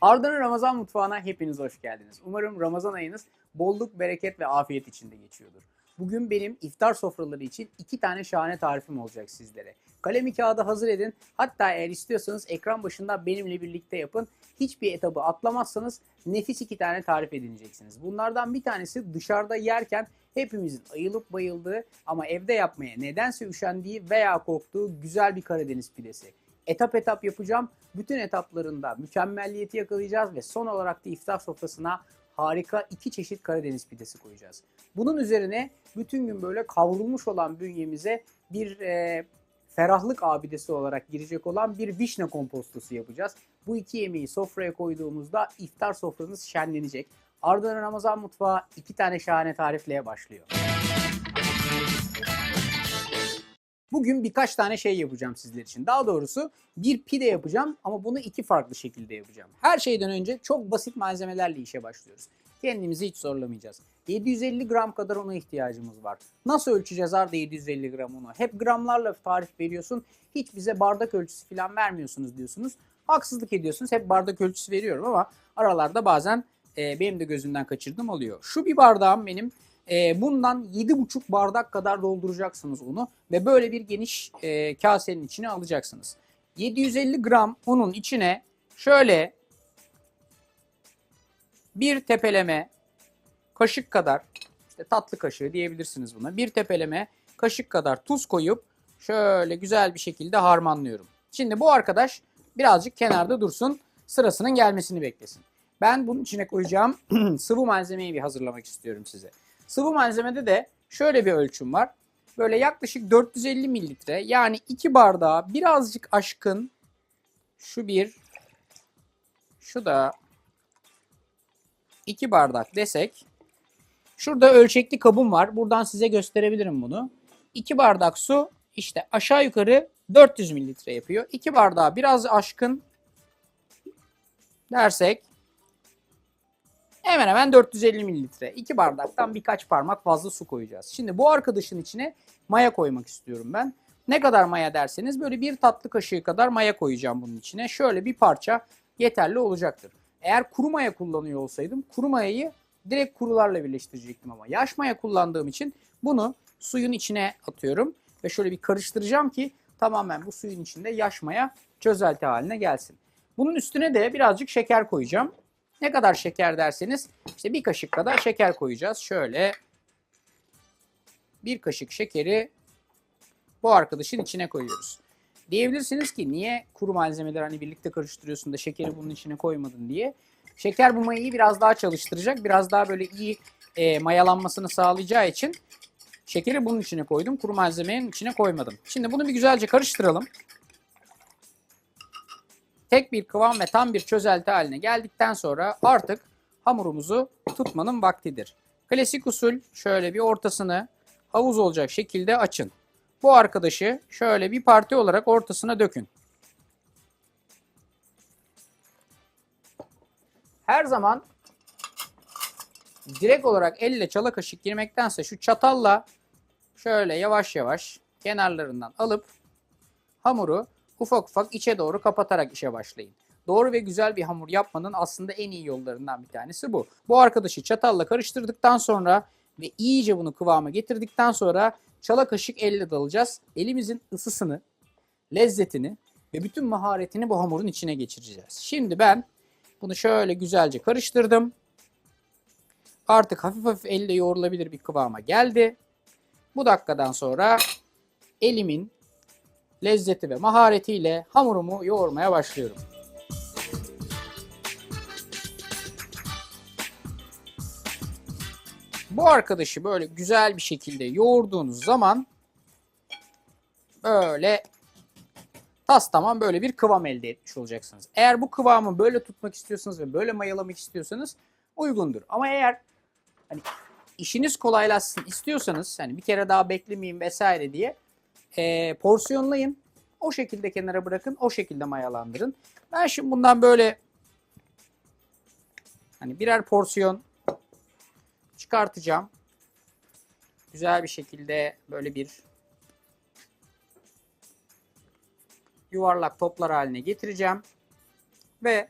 Arda'nın Ramazan mutfağına hepiniz hoş geldiniz. Umarım Ramazan ayınız bolluk, bereket ve afiyet içinde geçiyordur. Bugün benim iftar sofraları için iki tane şahane tarifim olacak sizlere. Kalemi kağıdı hazır edin. Hatta eğer istiyorsanız ekran başında benimle birlikte yapın. Hiçbir etabı atlamazsanız nefis iki tane tarif edineceksiniz. Bunlardan bir tanesi dışarıda yerken hepimizin ayılıp bayıldığı ama evde yapmaya nedense üşendiği veya korktuğu güzel bir Karadeniz pidesi. Etap etap yapacağım. Bütün etaplarında mükemmelliyeti yakalayacağız ve son olarak da iftar sofrasına harika iki çeşit Karadeniz pidesi koyacağız. Bunun üzerine bütün gün böyle kavrulmuş olan bünyemize bir e, ferahlık abidesi olarak girecek olan bir vişne kompostosu yapacağız. Bu iki yemeği sofraya koyduğumuzda iftar sofranız şenlenecek. Ardından Ramazan mutfağı iki tane şahane tarifle başlıyor. Bugün birkaç tane şey yapacağım sizler için. Daha doğrusu bir pide yapacağım ama bunu iki farklı şekilde yapacağım. Her şeyden önce çok basit malzemelerle işe başlıyoruz. Kendimizi hiç zorlamayacağız. 750 gram kadar una ihtiyacımız var. Nasıl ölçeceğiz Arda 750 gram unu? Hep gramlarla tarif veriyorsun. Hiç bize bardak ölçüsü falan vermiyorsunuz diyorsunuz. Haksızlık ediyorsunuz. Hep bardak ölçüsü veriyorum ama aralarda bazen e, benim de gözümden kaçırdığım oluyor. Şu bir bardağım benim. E, bundan 7,5 bardak kadar dolduracaksınız unu ve böyle bir geniş e, kasenin içine alacaksınız. 750 gram unun içine şöyle bir tepeleme kaşık kadar işte tatlı kaşığı diyebilirsiniz buna. Bir tepeleme kaşık kadar tuz koyup şöyle güzel bir şekilde harmanlıyorum. Şimdi bu arkadaş birazcık kenarda dursun. Sırasının gelmesini beklesin. Ben bunun içine koyacağım sıvı malzemeyi bir hazırlamak istiyorum size. Sıvı malzemede de şöyle bir ölçüm var. Böyle yaklaşık 450 mililitre yani 2 bardağa birazcık aşkın şu bir şu da 2 bardak desek şurada ölçekli kabım var. Buradan size gösterebilirim bunu. 2 bardak su işte aşağı yukarı 400 mililitre yapıyor. 2 bardağa biraz aşkın dersek hemen hemen 450 mililitre. 2 bardaktan birkaç parmak fazla su koyacağız. Şimdi bu arkadaşın içine maya koymak istiyorum ben. Ne kadar maya derseniz böyle bir tatlı kaşığı kadar maya koyacağım bunun içine. Şöyle bir parça yeterli olacaktır. Eğer kuru maya kullanıyor olsaydım kuru mayayı direkt kurularla birleştirecektim ama yaş maya kullandığım için bunu suyun içine atıyorum ve şöyle bir karıştıracağım ki tamamen bu suyun içinde yaş maya çözelti haline gelsin. Bunun üstüne de birazcık şeker koyacağım. Ne kadar şeker derseniz işte bir kaşık kadar şeker koyacağız. Şöyle bir kaşık şekeri bu arkadaşın içine koyuyoruz. Diyebilirsiniz ki niye kuru malzemeleri hani birlikte karıştırıyorsun da şekeri bunun içine koymadın diye. Şeker bu mayayı biraz daha çalıştıracak. Biraz daha böyle iyi e, mayalanmasını sağlayacağı için şekeri bunun içine koydum. Kuru malzemenin içine koymadım. Şimdi bunu bir güzelce karıştıralım. Tek bir kıvam ve tam bir çözelti haline geldikten sonra artık hamurumuzu tutmanın vaktidir. Klasik usul şöyle bir ortasını havuz olacak şekilde açın. Bu arkadaşı şöyle bir parti olarak ortasına dökün. Her zaman direkt olarak elle çala kaşık girmektense şu çatalla şöyle yavaş yavaş kenarlarından alıp hamuru ufak ufak içe doğru kapatarak işe başlayın. Doğru ve güzel bir hamur yapmanın aslında en iyi yollarından bir tanesi bu. Bu arkadaşı çatalla karıştırdıktan sonra ve iyice bunu kıvama getirdikten sonra çala kaşık elle dalacağız. Elimizin ısısını, lezzetini ve bütün maharetini bu hamurun içine geçireceğiz. Şimdi ben bunu şöyle güzelce karıştırdım. Artık hafif hafif elle yoğrulabilir bir kıvama geldi. Bu dakikadan sonra elimin lezzeti ve maharetiyle hamurumu yoğurmaya başlıyorum. Bu arkadaşı böyle güzel bir şekilde yoğurduğunuz zaman böyle tas tamam böyle bir kıvam elde etmiş olacaksınız. Eğer bu kıvamı böyle tutmak istiyorsanız ve böyle mayalamak istiyorsanız uygundur. Ama eğer hani işiniz kolaylaşsın istiyorsanız hani bir kere daha beklemeyeyim vesaire diye e, porsiyonlayın. O şekilde kenara bırakın. O şekilde mayalandırın. Ben şimdi bundan böyle hani birer porsiyon çıkartacağım. Güzel bir şekilde böyle bir yuvarlak toplar haline getireceğim. Ve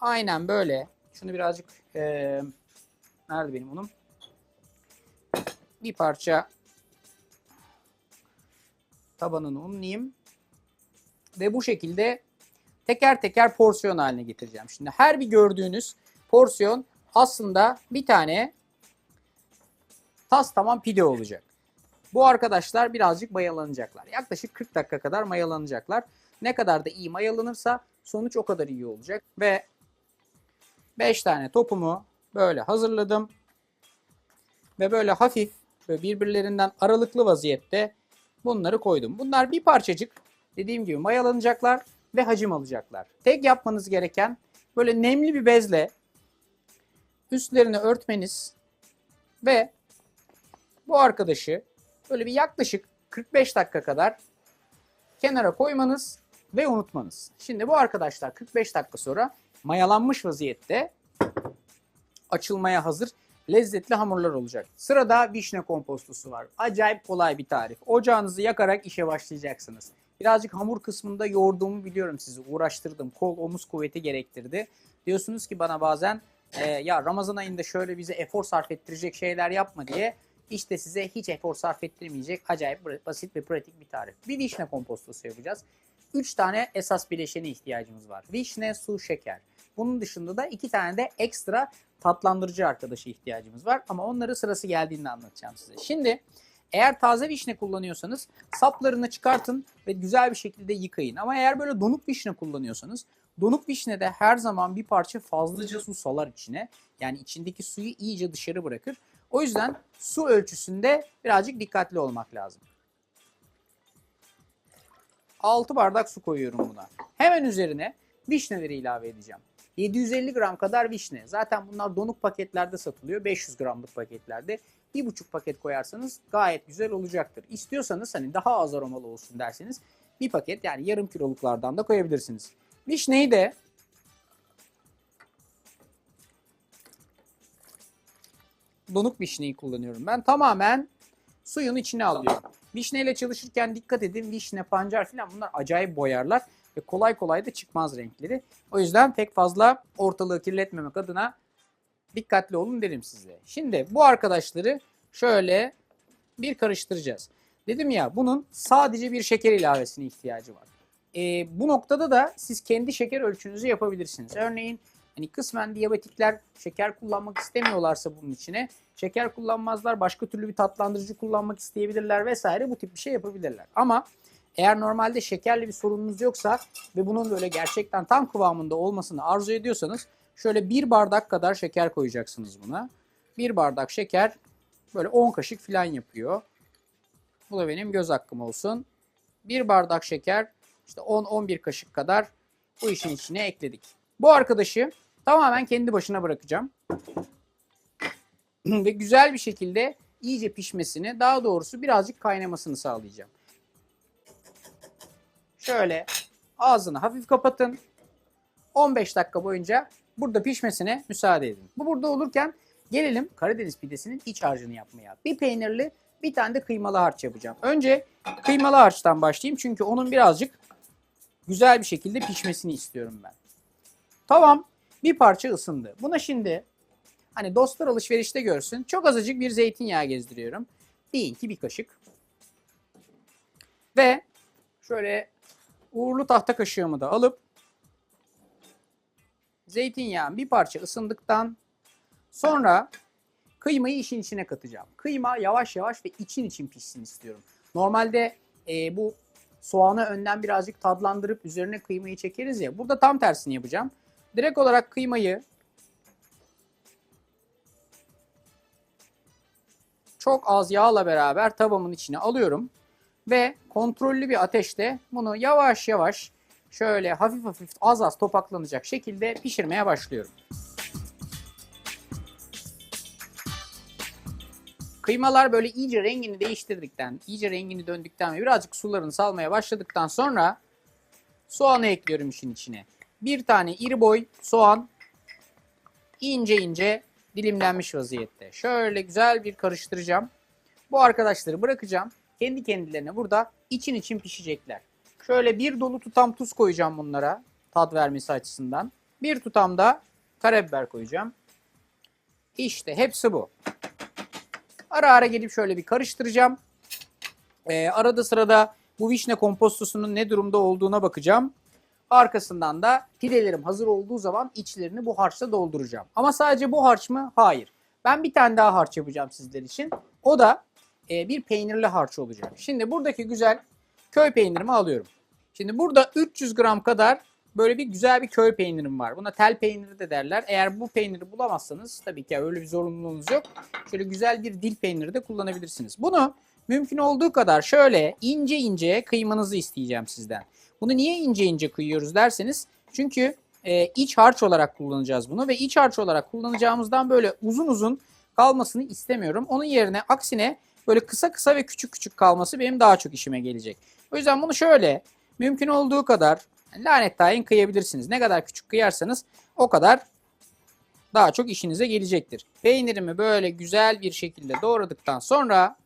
aynen böyle şunu birazcık eee nerede benim unum? Bir parça tabanını unlayayım. Ve bu şekilde teker teker porsiyon haline getireceğim. Şimdi her bir gördüğünüz porsiyon aslında bir tane tas tamam pide olacak. Bu arkadaşlar birazcık mayalanacaklar. Yaklaşık 40 dakika kadar mayalanacaklar. Ne kadar da iyi mayalanırsa sonuç o kadar iyi olacak. Ve 5 tane topumu böyle hazırladım. Ve böyle hafif böyle birbirlerinden aralıklı vaziyette bunları koydum. Bunlar bir parçacık dediğim gibi mayalanacaklar ve hacim alacaklar. Tek yapmanız gereken böyle nemli bir bezle üstlerini örtmeniz ve bu arkadaşı böyle bir yaklaşık 45 dakika kadar kenara koymanız ve unutmanız. Şimdi bu arkadaşlar 45 dakika sonra mayalanmış vaziyette açılmaya hazır lezzetli hamurlar olacak. Sırada vişne kompostosu var. Acayip kolay bir tarif. Ocağınızı yakarak işe başlayacaksınız. Birazcık hamur kısmında yoğurduğumu biliyorum sizi. Uğraştırdım. Kol omuz kuvveti gerektirdi. Diyorsunuz ki bana bazen e, ya Ramazan ayında şöyle bize efor sarf ettirecek şeyler yapma diye. İşte size hiç efor sarf ettirmeyecek acayip basit ve pratik bir tarif. Bir vişne kompostosu yapacağız. 3 tane esas bileşene ihtiyacımız var. Vişne, su, şeker. Bunun dışında da 2 tane de ekstra tatlandırıcı arkadaşı ihtiyacımız var. Ama onları sırası geldiğinde anlatacağım size. Şimdi eğer taze vişne kullanıyorsanız saplarını çıkartın ve güzel bir şekilde yıkayın. Ama eğer böyle donuk vişne kullanıyorsanız donuk vişnede her zaman bir parça fazlaca su salar içine. Yani içindeki suyu iyice dışarı bırakır. O yüzden su ölçüsünde birazcık dikkatli olmak lazım. 6 bardak su koyuyorum buna. Hemen üzerine vişneleri ilave edeceğim. 750 gram kadar vişne. Zaten bunlar donuk paketlerde satılıyor. 500 gramlık paketlerde. Bir buçuk paket koyarsanız gayet güzel olacaktır. İstiyorsanız hani daha az aromalı olsun derseniz bir paket yani yarım kiloluklardan da koyabilirsiniz. Vişneyi de donuk vişneyi kullanıyorum. Ben tamamen suyun içine alıyorum. Vişneyle çalışırken dikkat edin. Vişne, pancar falan bunlar acayip boyarlar ve kolay kolay da çıkmaz renkleri. O yüzden pek fazla ortalığı kirletmemek adına dikkatli olun derim size. Şimdi bu arkadaşları şöyle bir karıştıracağız. Dedim ya bunun sadece bir şeker ilavesine ihtiyacı var. Ee, bu noktada da siz kendi şeker ölçünüzü yapabilirsiniz. Örneğin hani kısmen diyabetikler şeker kullanmak istemiyorlarsa bunun içine şeker kullanmazlar. Başka türlü bir tatlandırıcı kullanmak isteyebilirler vesaire bu tip bir şey yapabilirler. Ama eğer normalde şekerli bir sorununuz yoksa ve bunun böyle gerçekten tam kıvamında olmasını arzu ediyorsanız şöyle bir bardak kadar şeker koyacaksınız buna. Bir bardak şeker böyle 10 kaşık falan yapıyor. Bu da benim göz hakkım olsun. Bir bardak şeker işte 10-11 kaşık kadar bu işin içine ekledik. Bu arkadaşı tamamen kendi başına bırakacağım. Ve güzel bir şekilde iyice pişmesini daha doğrusu birazcık kaynamasını sağlayacağım. Şöyle ağzını hafif kapatın. 15 dakika boyunca burada pişmesine müsaade edin. Bu burada olurken gelelim Karadeniz pidesinin iç harcını yapmaya. Bir peynirli bir tane de kıymalı harç yapacağım. Önce kıymalı harçtan başlayayım çünkü onun birazcık güzel bir şekilde pişmesini istiyorum ben. Tamam bir parça ısındı. Buna şimdi hani dostlar alışverişte görsün çok azıcık bir zeytinyağı gezdiriyorum. Değil ki bir kaşık. Ve şöyle uğurlu tahta kaşığımı da alıp zeytinyağım bir parça ısındıktan sonra kıymayı işin içine katacağım. Kıyma yavaş yavaş ve için için pişsin istiyorum. Normalde e, bu soğanı önden birazcık tadlandırıp üzerine kıymayı çekeriz ya. Burada tam tersini yapacağım. Direkt olarak kıymayı çok az yağla beraber tavamın içine alıyorum ve kontrollü bir ateşte bunu yavaş yavaş şöyle hafif hafif az az topaklanacak şekilde pişirmeye başlıyorum. Kıymalar böyle iyice rengini değiştirdikten, iyice rengini döndükten ve birazcık sularını salmaya başladıktan sonra soğanı ekliyorum işin içine. Bir tane iri boy soğan ince ince dilimlenmiş vaziyette. Şöyle güzel bir karıştıracağım. Bu arkadaşları bırakacağım. Kendi kendilerine burada için için pişecekler. Şöyle bir dolu tutam tuz koyacağım bunlara tat vermesi açısından. Bir tutam da karabiber koyacağım. İşte hepsi bu. Ara ara gelip şöyle bir karıştıracağım. Ee, arada sırada bu vişne kompostosunun ne durumda olduğuna bakacağım. Arkasından da pidelerim hazır olduğu zaman içlerini bu harçla dolduracağım. Ama sadece bu harç mı? Hayır. Ben bir tane daha harç yapacağım sizler için. O da e, bir peynirli harç olacak. Şimdi buradaki güzel köy peynirimi alıyorum. Şimdi burada 300 gram kadar böyle bir güzel bir köy peynirim var. Buna tel peyniri de derler. Eğer bu peyniri bulamazsanız tabii ki öyle bir zorunluluğunuz yok. Şöyle güzel bir dil peyniri de kullanabilirsiniz. Bunu mümkün olduğu kadar şöyle ince ince kıymanızı isteyeceğim sizden. Bunu niye ince ince kıyıyoruz derseniz çünkü e, iç harç olarak kullanacağız bunu ve iç harç olarak kullanacağımızdan böyle uzun uzun kalmasını istemiyorum. Onun yerine aksine böyle kısa kısa ve küçük küçük kalması benim daha çok işime gelecek. O yüzden bunu şöyle mümkün olduğu kadar lanet tayin kıyabilirsiniz. Ne kadar küçük kıyarsanız o kadar daha çok işinize gelecektir. Peynirimi böyle güzel bir şekilde doğradıktan sonra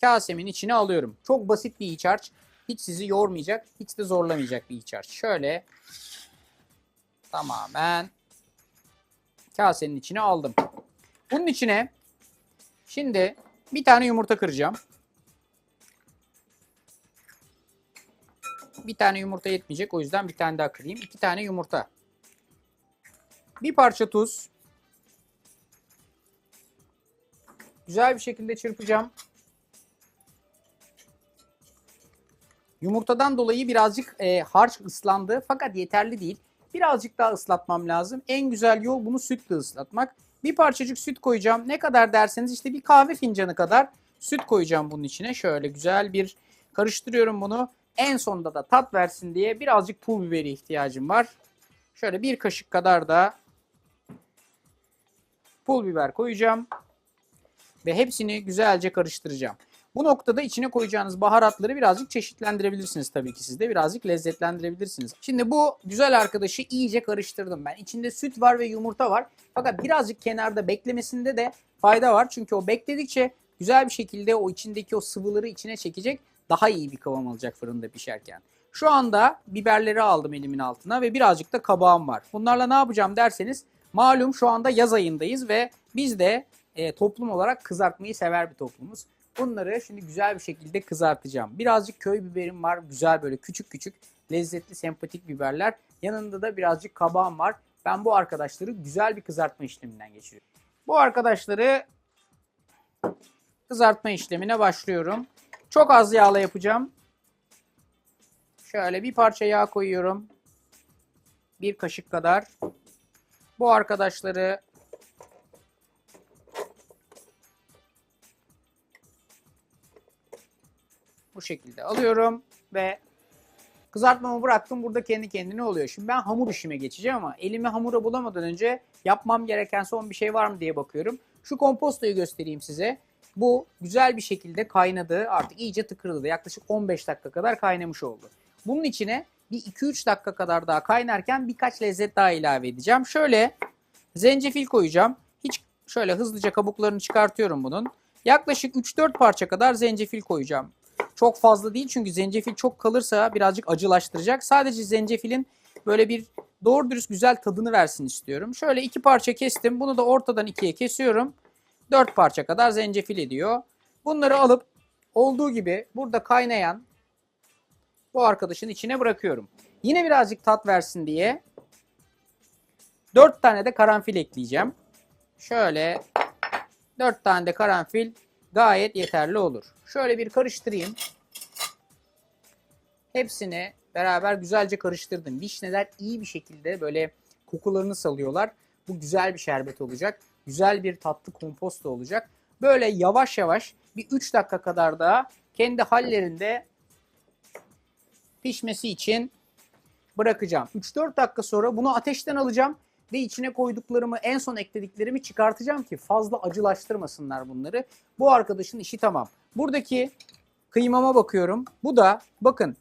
kasemin içine alıyorum. Çok basit bir iç. Hiç sizi yormayacak, hiç de zorlamayacak bir iç. Şöyle tamamen kasenin içine aldım. Bunun içine şimdi bir tane yumurta kıracağım. Bir tane yumurta yetmeyecek. O yüzden bir tane daha kırayım. İki tane yumurta. Bir parça tuz. Güzel bir şekilde çırpacağım. Yumurtadan dolayı birazcık e, harç ıslandı fakat yeterli değil. Birazcık daha ıslatmam lazım. En güzel yol bunu sütle ıslatmak. Bir parçacık süt koyacağım. Ne kadar derseniz işte bir kahve fincanı kadar süt koyacağım bunun içine. Şöyle güzel bir karıştırıyorum bunu. En sonunda da tat versin diye birazcık pul biberi ihtiyacım var. Şöyle bir kaşık kadar da pul biber koyacağım. Ve hepsini güzelce karıştıracağım. Bu noktada içine koyacağınız baharatları birazcık çeşitlendirebilirsiniz tabii ki siz de. Birazcık lezzetlendirebilirsiniz. Şimdi bu güzel arkadaşı iyice karıştırdım ben. İçinde süt var ve yumurta var. Fakat birazcık kenarda beklemesinde de fayda var. Çünkü o bekledikçe güzel bir şekilde o içindeki o sıvıları içine çekecek. Daha iyi bir kıvam alacak fırında pişerken. Şu anda biberleri aldım elimin altına ve birazcık da kabağım var. Bunlarla ne yapacağım derseniz malum şu anda yaz ayındayız ve biz de e, toplum olarak kızartmayı sever bir toplumuz. Bunları şimdi güzel bir şekilde kızartacağım. Birazcık köy biberim var. Güzel böyle küçük küçük lezzetli sempatik biberler. Yanında da birazcık kabağım var. Ben bu arkadaşları güzel bir kızartma işleminden geçiriyorum. Bu arkadaşları kızartma işlemine başlıyorum. Çok az yağla yapacağım. Şöyle bir parça yağ koyuyorum. Bir kaşık kadar. Bu arkadaşları bu şekilde alıyorum ve kızartmamı bıraktım. Burada kendi kendine oluyor. Şimdi ben hamur işime geçeceğim ama elimi hamura bulamadan önce yapmam gereken son bir şey var mı diye bakıyorum. Şu kompostoyu göstereyim size. Bu güzel bir şekilde kaynadı. Artık iyice tıkırıldı. Yaklaşık 15 dakika kadar kaynamış oldu. Bunun içine bir 2-3 dakika kadar daha kaynarken birkaç lezzet daha ilave edeceğim. Şöyle zencefil koyacağım. Hiç şöyle hızlıca kabuklarını çıkartıyorum bunun. Yaklaşık 3-4 parça kadar zencefil koyacağım. Çok fazla değil çünkü zencefil çok kalırsa birazcık acılaştıracak. Sadece zencefilin böyle bir doğru dürüst güzel tadını versin istiyorum. Şöyle iki parça kestim. Bunu da ortadan ikiye kesiyorum. 4 parça kadar zencefil ediyor. Bunları alıp olduğu gibi burada kaynayan bu arkadaşın içine bırakıyorum. Yine birazcık tat versin diye 4 tane de karanfil ekleyeceğim. Şöyle 4 tane de karanfil gayet yeterli olur. Şöyle bir karıştırayım. Hepsini beraber güzelce karıştırdım. Vişneler iyi bir şekilde böyle kokularını salıyorlar. Bu güzel bir şerbet olacak. Güzel bir tatlı komposto olacak. Böyle yavaş yavaş bir 3 dakika kadar daha kendi hallerinde pişmesi için bırakacağım. 3-4 dakika sonra bunu ateşten alacağım ve içine koyduklarımı en son eklediklerimi çıkartacağım ki fazla acılaştırmasınlar bunları. Bu arkadaşın işi tamam. Buradaki kıymama bakıyorum. Bu da bakın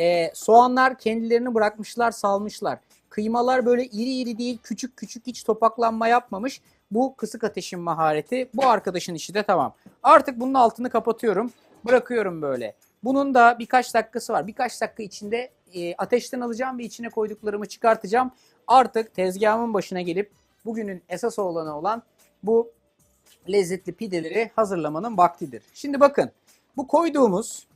e, soğanlar kendilerini bırakmışlar salmışlar. Kıymalar böyle iri iri değil küçük küçük hiç topaklanma yapmamış. Bu kısık ateşin mahareti. Bu arkadaşın işi de tamam. Artık bunun altını kapatıyorum. Bırakıyorum böyle. Bunun da birkaç dakikası var. Birkaç dakika içinde e, ateşten alacağım ve içine koyduklarımı çıkartacağım. Artık tezgahımın başına gelip bugünün esas olanı olan bu lezzetli pideleri hazırlamanın vaktidir. Şimdi bakın bu koyduğumuz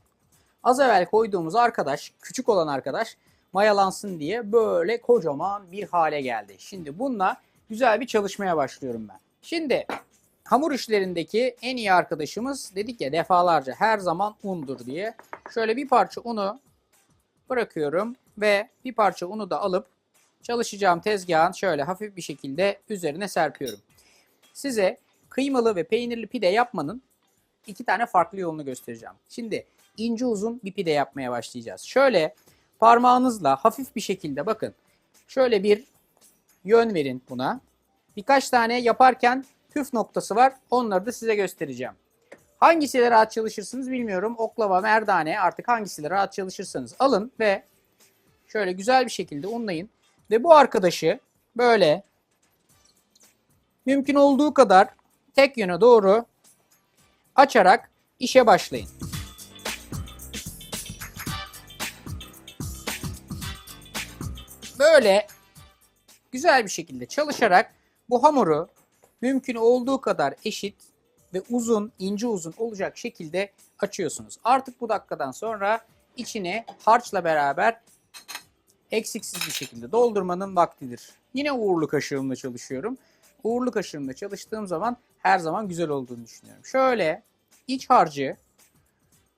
az evvel koyduğumuz arkadaş küçük olan arkadaş mayalansın diye böyle kocaman bir hale geldi. Şimdi bununla güzel bir çalışmaya başlıyorum ben. Şimdi hamur işlerindeki en iyi arkadaşımız dedik ya defalarca her zaman undur diye. Şöyle bir parça unu bırakıyorum ve bir parça unu da alıp çalışacağım tezgahın şöyle hafif bir şekilde üzerine serpiyorum. Size kıymalı ve peynirli pide yapmanın iki tane farklı yolunu göstereceğim. Şimdi ince uzun bir pide yapmaya başlayacağız. Şöyle parmağınızla hafif bir şekilde bakın. Şöyle bir yön verin buna. Birkaç tane yaparken püf noktası var. Onları da size göstereceğim. Hangisiyle rahat çalışırsınız bilmiyorum. Oklava, merdane artık hangisiyle rahat çalışırsanız alın ve şöyle güzel bir şekilde unlayın. Ve bu arkadaşı böyle mümkün olduğu kadar tek yöne doğru açarak işe başlayın. Böyle güzel bir şekilde çalışarak bu hamuru mümkün olduğu kadar eşit ve uzun, ince uzun olacak şekilde açıyorsunuz. Artık bu dakikadan sonra içine harçla beraber eksiksiz bir şekilde doldurmanın vaktidir. Yine uğurlu kaşığımla çalışıyorum. Uğurlu kaşığımla çalıştığım zaman her zaman güzel olduğunu düşünüyorum. Şöyle iç harcı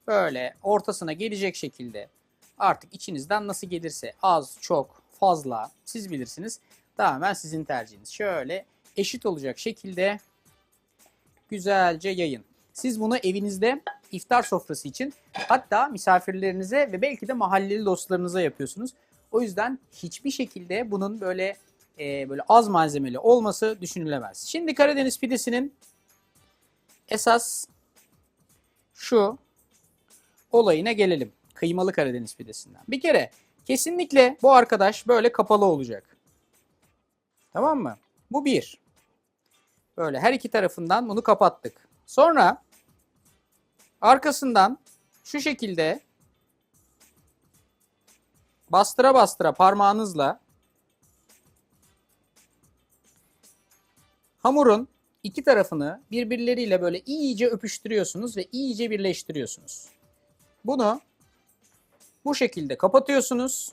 böyle ortasına gelecek şekilde artık içinizden nasıl gelirse az, çok, fazla siz bilirsiniz. Tamamen sizin tercihiniz. Şöyle eşit olacak şekilde güzelce yayın. Siz bunu evinizde iftar sofrası için hatta misafirlerinize ve belki de mahalleli dostlarınıza yapıyorsunuz. O yüzden hiçbir şekilde bunun böyle e, böyle az malzemeli olması düşünülemez. Şimdi Karadeniz pidesinin esas şu olayına gelelim. Kıymalı Karadeniz pidesinden. Bir kere kesinlikle bu arkadaş böyle kapalı olacak. Tamam mı? Bu bir. Böyle her iki tarafından bunu kapattık. Sonra arkasından şu şekilde bastıra bastıra parmağınızla hamurun iki tarafını birbirleriyle böyle iyice öpüştürüyorsunuz ve iyice birleştiriyorsunuz. Bunu bu şekilde kapatıyorsunuz.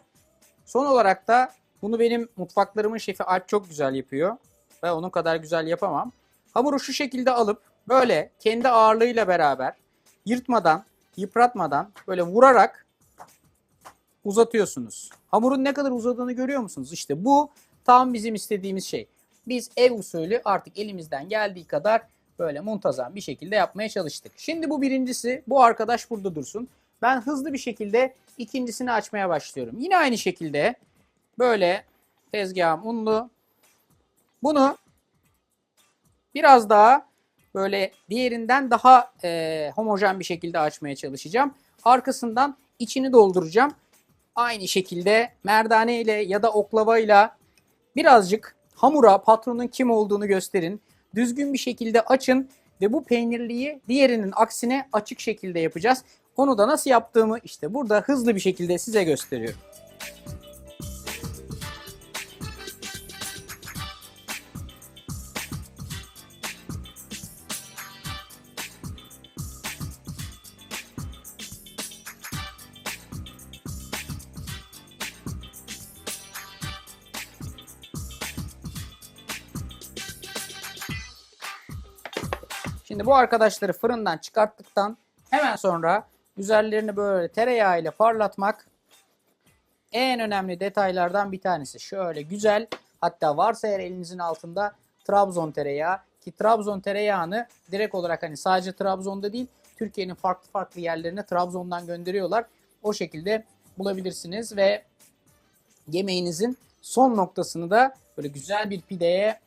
Son olarak da bunu benim mutfaklarımın şefi Alp çok güzel yapıyor. Ben onun kadar güzel yapamam. Hamuru şu şekilde alıp böyle kendi ağırlığıyla beraber yırtmadan, yıpratmadan böyle vurarak uzatıyorsunuz. Hamurun ne kadar uzadığını görüyor musunuz? İşte bu tam bizim istediğimiz şey. Biz ev usulü artık elimizden geldiği kadar böyle muntazam bir şekilde yapmaya çalıştık. Şimdi bu birincisi, bu arkadaş burada dursun. Ben hızlı bir şekilde ikincisini açmaya başlıyorum. Yine aynı şekilde böyle tezgahım unlu. Bunu biraz daha böyle diğerinden daha e, homojen bir şekilde açmaya çalışacağım. Arkasından içini dolduracağım. Aynı şekilde merdane ile ya da oklavayla birazcık hamura patronun kim olduğunu gösterin. Düzgün bir şekilde açın ve bu peynirliyi diğerinin aksine açık şekilde yapacağız. Onu da nasıl yaptığımı işte burada hızlı bir şekilde size gösteriyorum. Şimdi bu arkadaşları fırından çıkarttıktan hemen sonra üzerlerini böyle tereyağı ile parlatmak en önemli detaylardan bir tanesi. Şöyle güzel hatta varsa eğer elinizin altında Trabzon tereyağı ki Trabzon tereyağını direkt olarak hani sadece Trabzon'da değil Türkiye'nin farklı farklı yerlerine Trabzon'dan gönderiyorlar. O şekilde bulabilirsiniz ve yemeğinizin son noktasını da böyle güzel bir pideye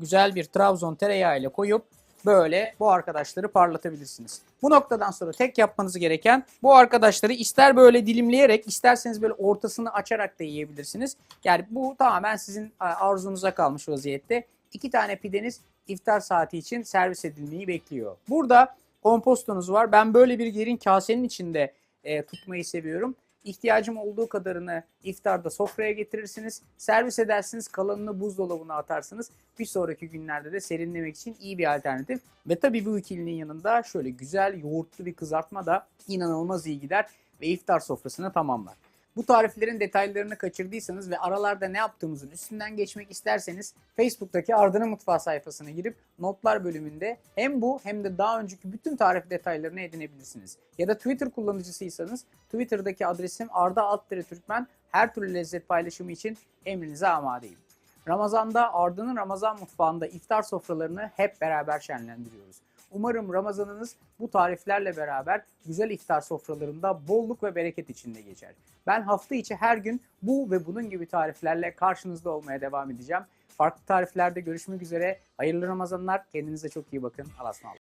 güzel bir Trabzon tereyağı ile koyup böyle bu arkadaşları parlatabilirsiniz. Bu noktadan sonra tek yapmanız gereken bu arkadaşları ister böyle dilimleyerek isterseniz böyle ortasını açarak da yiyebilirsiniz. Yani bu tamamen sizin arzunuza kalmış vaziyette. İki tane pideniz iftar saati için servis edilmeyi bekliyor. Burada kompostonuz var. Ben böyle bir yerin kasenin içinde e, tutmayı seviyorum. İhtiyacım olduğu kadarını iftarda sofraya getirirsiniz. Servis edersiniz. Kalanını buzdolabına atarsınız. Bir sonraki günlerde de serinlemek için iyi bir alternatif. Ve tabii bu ikilinin yanında şöyle güzel yoğurtlu bir kızartma da inanılmaz iyi gider ve iftar sofrasını tamamlar. Bu tariflerin detaylarını kaçırdıysanız ve aralarda ne yaptığımızın üstünden geçmek isterseniz Facebook'taki Arda'nın Mutfağı sayfasına girip notlar bölümünde hem bu hem de daha önceki bütün tarif detaylarını edinebilirsiniz. Ya da Twitter kullanıcısıysanız Twitter'daki adresim Arda Alttire Türkmen her türlü lezzet paylaşımı için emrinize amadeyim. Ramazan'da Arda'nın Ramazan mutfağında iftar sofralarını hep beraber şenlendiriyoruz. Umarım Ramazanınız bu tariflerle beraber güzel iftar sofralarında bolluk ve bereket içinde geçer. Ben hafta içi her gün bu ve bunun gibi tariflerle karşınızda olmaya devam edeceğim. Farklı tariflerde görüşmek üzere. Hayırlı Ramazanlar. Kendinize çok iyi bakın. Allah'a.